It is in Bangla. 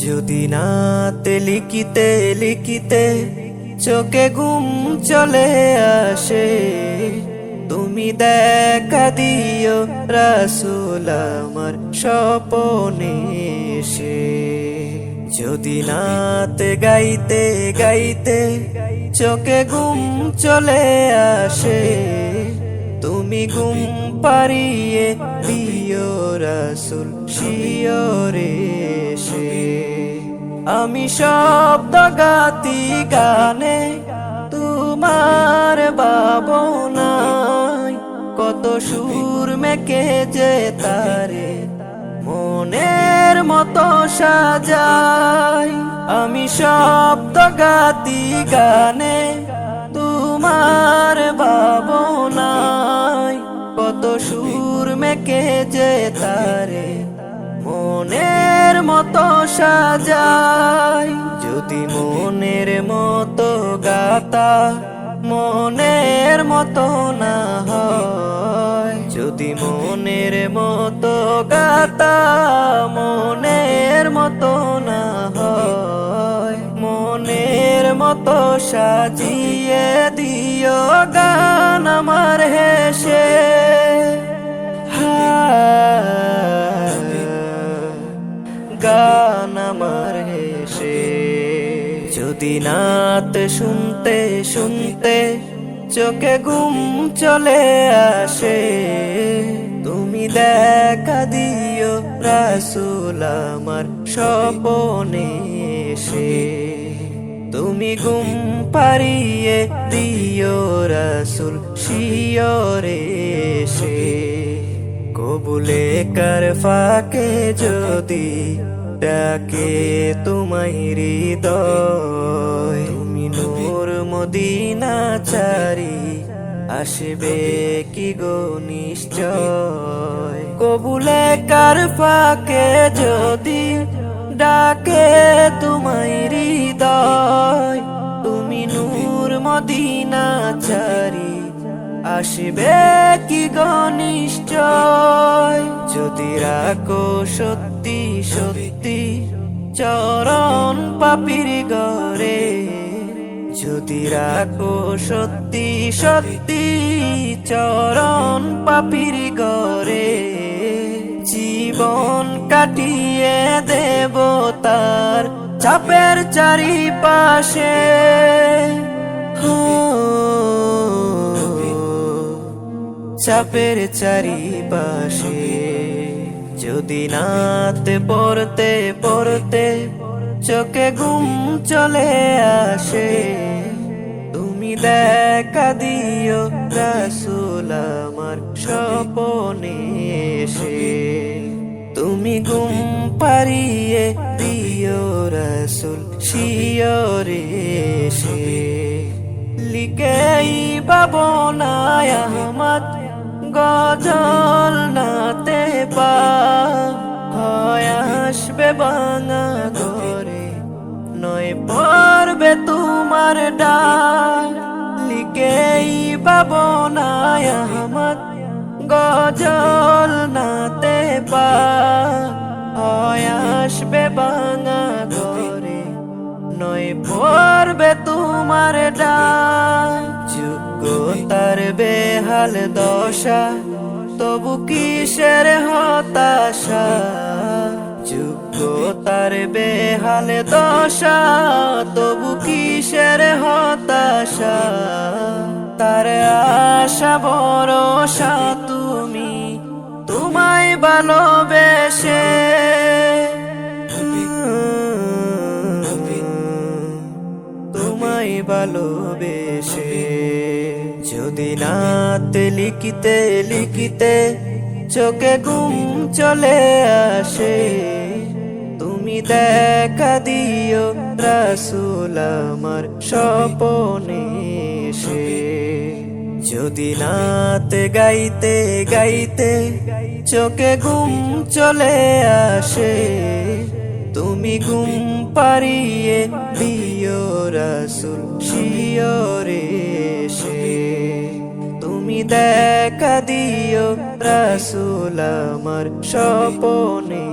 যদি নাতে লিখিতে লিখিতে চোখে ঘুম চলে আসে, তুমি দেখা দিও রাসুল আমার স্বপনে এসে। যদি নাতে গাইতে গাইতে চোখে ঘুম চলে আসে, তুমি ঘুম পারিয়ে দিও রাসুল শিওরে সে আমি শব্দ গাতি গানে তোমার বাবনাই কত সুর মেকে যে তারে মনের মতো সাজাই। আমি শব্দ গাতি গানে তোমার ভাবনাই কত সুর মেকে যে তারে মনের মতো সাজাই। যদি মনের মতো গাতা মনের মতো না হয়। যদি মনের মতো গাতা মনের মতো না হয়। মনের মতো সাজিয়ে দিও গান আমার হেসে। নাত শুনতে শুনতে চোখে ঘুম চলে আসে। তুমি দেখা দিও রাসুল আমার স্বপনে এসে। তুমি ঘুম পারিয়ে দিও রাসুল শিওরে সে কবুলে কার ফাঁকে যদি ডাকে তোমায় হৃদয়। মদিনা চারি আসবে কি গো নিশ্চয়? কবুলে কার ফাঁকে যদি ডাকে তোমায় হৃদয়, তুমি নূর মদিনা আসবে কি গনিশ্চয় যদি রাখো সত্যি সত্যি চরণ পাপির গরে যদি রাখো সত্যি সত্যি চরণ পাপির গরে জীবন কাটিয়ে দেব তার চাপের চারিপাশে। চাপের চারিপাশে। যদি নাতে পড়তে পড়তে চোখে ঘুম চলে আসে, তুমি দেখা দিও রাসুল আমার স্বপনে এসে। তুমি ঘুম পারিয়ে দিও রাসুল শিওরে সে লিখেই বাবনায় আহমদ, গজল নাতে পা বাঙা ঘরে নয় পড়বে তোমার ডাক লিখেই বাবনায় আহমদ, গজল নাতে পা। হয় আসবে বাঙা ঘরে নয় পড়বে তোমার ডাক যোগ্যতার বেহাল দশা, তবু কিসের হতাশা? যোগ্যতার বেহাল দশা তবু কিসের হতাশা? তার আশা ভরসা তুমি তোমায় ভালোবেসে তোমায় ভালোবেসে যদি নাতে লিখিতে লিখিতে চোখে ঘুম চলে আসে। তুমি দেখা দিও রাসুল আমার স্বপনে সে যদি নাতে গাইতে গাইতে চোখে ঘুম চলে আসে, তুমি ঘুম পারিয়ে দিও রাসুল তুমি দেখা দিও রাসুল আমার স্বপনে